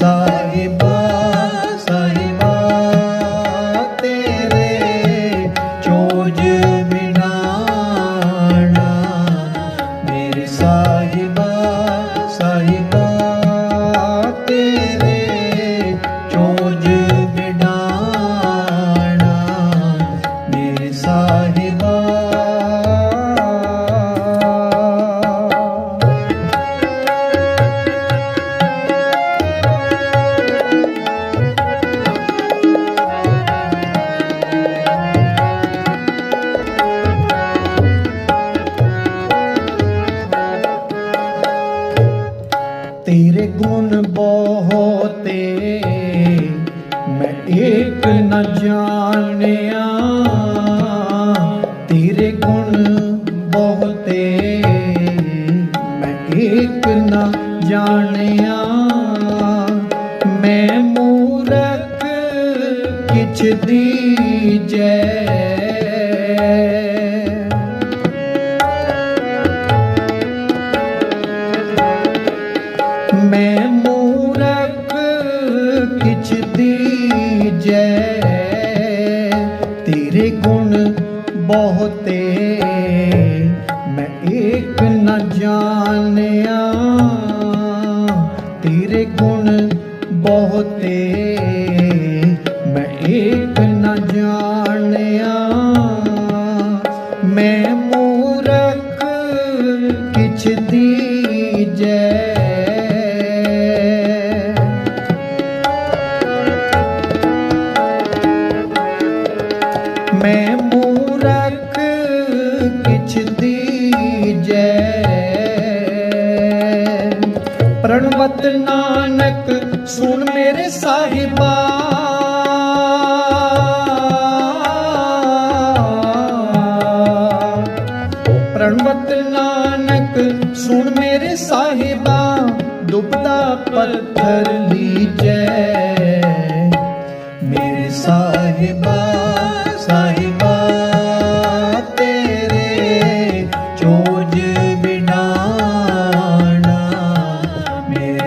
ਸਾਹਿਬਾ ਸਾਹਿਬਾ ਤੇਰੇ ਚੋਜ ਬਿਨਾਣਾ। ਮੇਰੇ ਸਾਹਿਬਾ ਸਾਹਿਬਾ ਤੇਰੇ ਚੋਜ ਬਿਨਾਣਾ। ਮੇਰੇ ਸਾਹਿਬਾ ਗੁਣ ਬਹੁਤੇ। ਮੈਂ ਏਕ ਨ ਜਾਣਿਆ, ਤੇਰੇ ਗੁਣ ਬਹੁਤੇ। ਮੈਂ ਏਕ ਨ ਜਾਣਿਆ, ਮੈਂ ਮੂਰਖ ਕਿਛ ਦੀਜੈ। ਗੁਣ ਬਹੁਤੇ। ਮੈਂ ਏਕ ਨ ਜਾਣਿਆ, ਤੇਰੇ ਗੁਣ ਬਹੁਤੇ। ਮੈਂ ਏਕ ਨ ਜਾਣਿਆ, ਮੈਂ ਮੂਰਖ ਕਿਛ ਦੀਜੈ। ਮੈਂ ਮੂਰਖ ਕਿਛ ਦੀਜੈ। ਪ੍ਰਣਵਤ ਨਾਨਕ, ਸੁਣ ਮੇਰੇ ਸਾਹਿਬਾ। ਪ੍ਰਣਵਤ ਨਾਨਕ, ਸੁਣ ਮੇਰੇ ਸਾਹਿਬਾ। ਦੁਬਦਾ ਪੱਥਰ ਲੀਜੈ।